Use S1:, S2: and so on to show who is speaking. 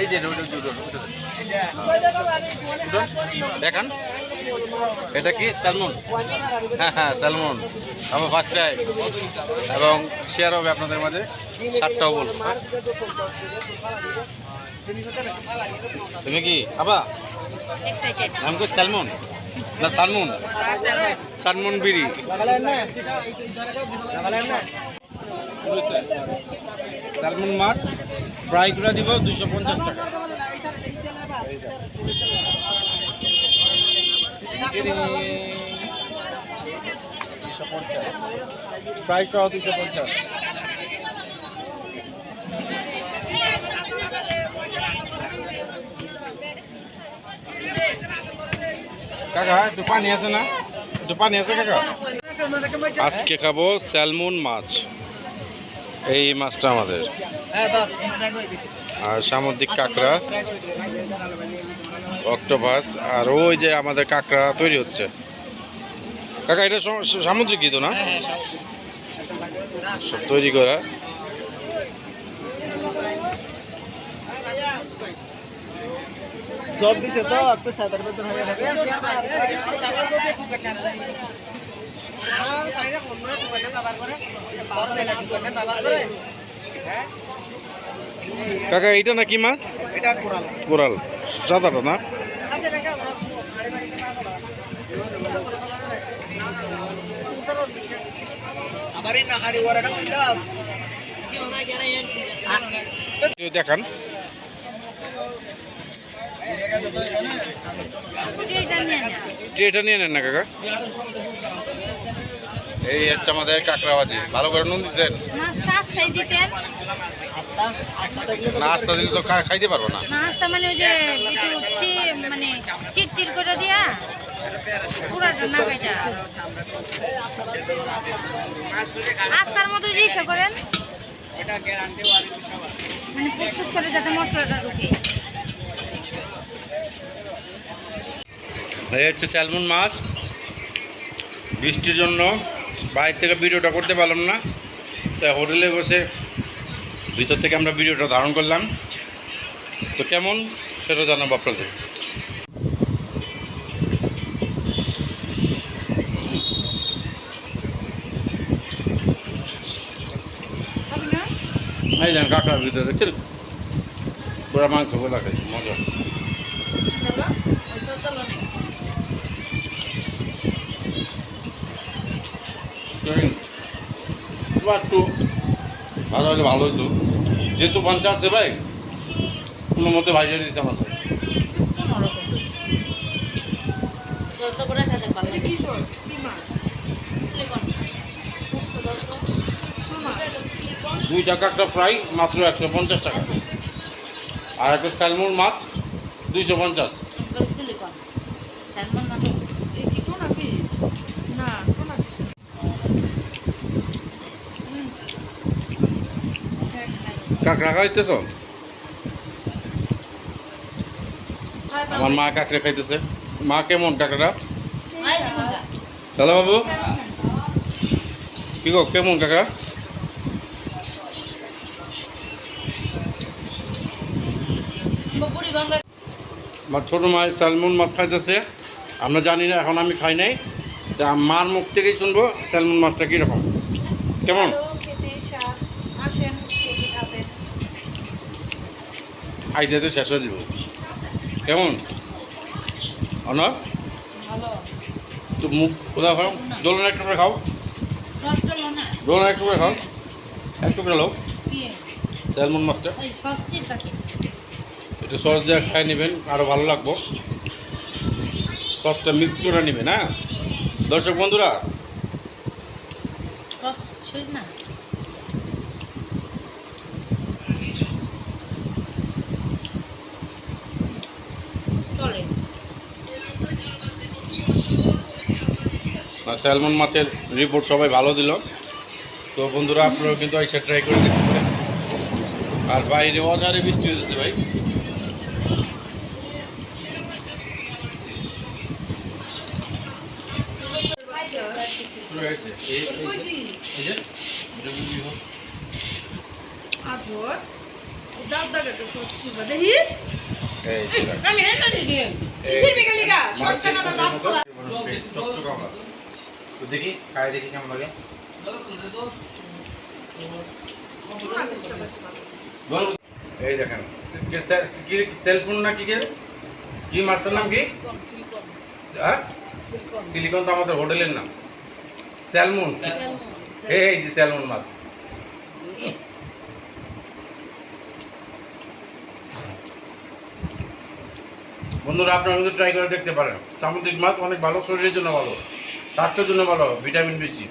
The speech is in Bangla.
S1: এই যে। দেখান। এটা কি? স্যালমন হ্যাঁ হ্যাঁ স্যালমন আমার ফার্স্ট টাইম এবং শেয়ার হবে আপনাদের মাঝে। সাতটাও বল তুমি কি? আবা?
S2: এক্সাইটেড
S1: নাম কি স্যালমন না সালমন। সালমন বিড়ি। স্যালমন মাছ। ফ্রাই করে দিব দুশো পঞ্চাশ টাকা। ফ্রাই সহ দুশো পঞ্চাশ। কাকা, একটু পানি আছে না? একটু পানি আছে কাকা? আজকে খাব স্যালমন মাছ। এই মাছটা আমাদের। আর সামুদ্রিক কাঁকড়া অক্টোপাস আর ওই যে আমাদের কাঁকড়া তৈরি হচ্ছে। কাকা এটা সামুদ্রিক সামুদ্রিকই তো না সব তৈরি করা।
S3: জব দিছে তো একটু সাদার বেতন হয়ে
S1: কাকা এইটা না কি মাছ
S3: কোরাল।
S1: কোরাল। সাদাটা না? দেখান।
S2: এটা নিয়ে
S1: এটা নিয়ে নেন না কাকা। এই হচ্ছে আমাদের কাঁকড়া বাজি ভালো করে নুন দিচ্ছেন?
S2: আস্তাই দিতেন
S1: না আস্তা দিলে তো খাইতে পারব না।
S2: মাছটা মানে ওই যে একটু ছি মানে চিটচিট করে দিয়া পুরাটা না কাইটা আস্তার মতো যে ইসে করেন। মানে ফুসফুস করে যাতে মশলাটা ঢুকে।
S1: এই হচ্ছে স্যালমন মাছ। বৃষ্টির জন্য বাইরে থেকে ভিডিওটা করতে পারলাম না। তাই হোটেলে বসে ভিতর থেকে আমরা ভিডিওটা ধারণ করলাম। তো কেমন? সেটা জানাব আপনাদের। এই যান কাঁকড়ার ভিতরে দেখছেন? পুরো মাংস গোলা খাই, মজা।
S2: দাদা
S1: এবার একটু ভালো হলে ভালো হতো যেহেতু পঞ্চাশ আছে ভাই কোনো মতে ভাইজা দিচ্ছে আমাদের
S2: সস্ত করে খেতে পারবে কি সর কি মাছ
S1: দুইটা কাঁকড়া ফ্রাই, মাত্র একশো পঞ্চাশ টাকা। আর একটা স্যালমন মাছ, দুইশো পঞ্চাশ
S2: স্যালমন মাছ
S4: টোনা ফিশ না টোনা ফিশ
S1: কাঁকড়া খাইতেছ আমার মা কাঁকড়া খাইতেছে। মা কেমন কাঁকড়া? দাদা বাবু। কি গো কেমন কাঁকড়া? আমার ছোটো মায়ের স্যালমন মাছ খাইতেছে। আমরা জানি না এখন আমি খাই নাই। তা মার মুখ থেকেই শুনব স্যালমন মাছটা কীরকম। কেমন? আইডিয়াতে শেষ হয়ে দিব কেমন? অনর তো মুখ কোথাও খাও। দোলনা এক করে খাও। দোলনা একটু করে খাও। এক টুকরা লো
S2: কি?
S1: স্যালমন মাছটা একটু সস দিয়ে খাই নেবেন আরও ভালো লাগবো। সসটা মিক্স করে নেবেন হ্যাঁ? দর্শক বন্ধুরা
S2: সস ছিল না চলে
S1: আর স্যালমন মাছের রিপোর্ট সবাই ভালো দিল। তো বন্ধুরা আপনারাও কিন্তু এসে ট্রাই করে দেখতে পারেন। আর বাইরে অজারে বৃষ্টি হয়েছে ভাই।
S4: দেখি। তো
S1: দেখি খাই দেখি কেমন লাগে? এই দেখেন কি সেলফোন না কি কে? কি মাছের নাম কি? হ্যাঁ? সিলিকন তো আমাদের হোটেলের নাম। স্যালমন এই যে স্যালমন মাছ বন্ধুরা আপনারা কিন্তু ট্রাই করে দেখতে পারেন। সামুদ্রিক মাছ অনেক ভালো শরীরের জন্য ভালো। স্বাস্থ্যের জন্য ভালো ভিটামিন বেশি।